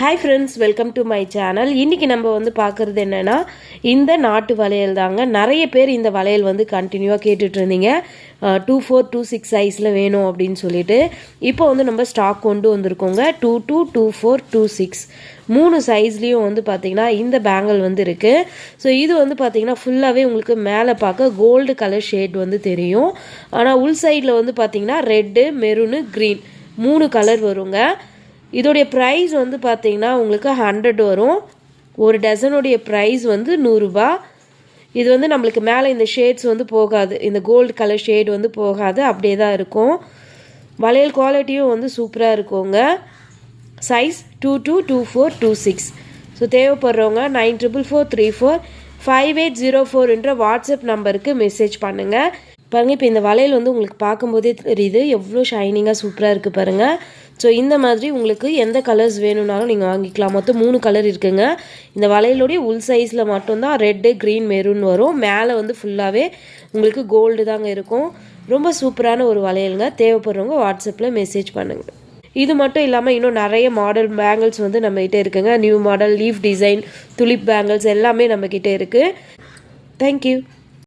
Hi friends welcome to my channel இன்றைக்கி நம்ம வந்து பார்க்குறது என்னென்னா இந்த நாட்டு வளையல் தாங்க. நிறைய பேர் இந்த வளையல் வந்து கண்டினியூவாக கேட்டுட்டு இருந்தீங்க. டூ ஃபோர் டூ சிக்ஸ் சைஸில் வேணும் அப்படின்னு சொல்லிட்டு. இப்போ வந்து நம்ம ஸ்டாக் கொண்டு வந்திருக்கோங்க. Two two two four two six மூணு சைஸ்லேயும் வந்து பார்த்திங்கன்னா இந்த பேங்கிள் வந்து இருக்குது ஸோ இது வந்து பார்த்திங்கன்னா ஃபுல்லாகவே உங்களுக்கு மேலே பார்க்க கோல்டு கலர் ஷேட் வந்து தெரியும். ஆனால் உள் சைடில் வந்து பார்த்திங்கன்னா ரெட்டு மெரூனு க்ரீன் மூணு கலர் வருங்க. இதோடைய ப்ரைஸ் வந்து பார்த்தீங்கன்னா உங்களுக்கு ஹண்ட்ரட் வரும். ஒரு டசனுடைய ப்ரைஸ் வந்து நூறுரூபா இது வந்து நம்மளுக்கு மேலே இந்த ஷேட்ஸ் வந்து போகாது. இந்த கோல்டு கலர் ஷேட் வந்து போகாது. அப்படியே தான் இருக்கும். வளையல் குவாலிட்டியும் வந்து சூப்பராக இருக்குங்க. Size two two two four two six so தேவைப்படுறவங்க nine triple four three four five eight zero ஃபோர்ன்ற WhatsApp நம்பருக்கு மெசேஜ் பண்ணுங்கள் பாருங்கள் இப்போ இந்த வளையல் வந்து உங்களுக்கு பார்க்கும்போதே தெரியுது. எவ்வளோ ஷைனிங்காக சூப்பராக இருக்குது பாருங்கள் ஸோ இந்த மாதிரி உங்களுக்கு எந்த கலர்ஸ் வேணும்னாலும் நீங்கள் வாங்கிக்கலாம். மொத்தம் மூணு கலர் இருக்குங்க. இந்த வளையலுடைய உள் சைஸில் மட்டும்தான் ரெட்டு க்ரீன் மெரூன் வரும். மேலே வந்து ஃபுல்லாகவே உங்களுக்கு கோல்டு தாங்க இருக்கும். ரொம்ப சூப்பரான ஒரு வளையலுங்க. தேவைப்படுறவங்க வாட்ஸ்அப்பில் மெசேஜ் பண்ணுங்கள் இது மட்டும் இல்லாமல் இன்னும் நிறைய மாடல் பேங்கிள்ஸ் வந்து நம்மகிட்ட இருக்குங்க. New model leaf design tulip bangles எல்லாமே நம்மக்கிட்ட இருக்குது தேங்க்யூ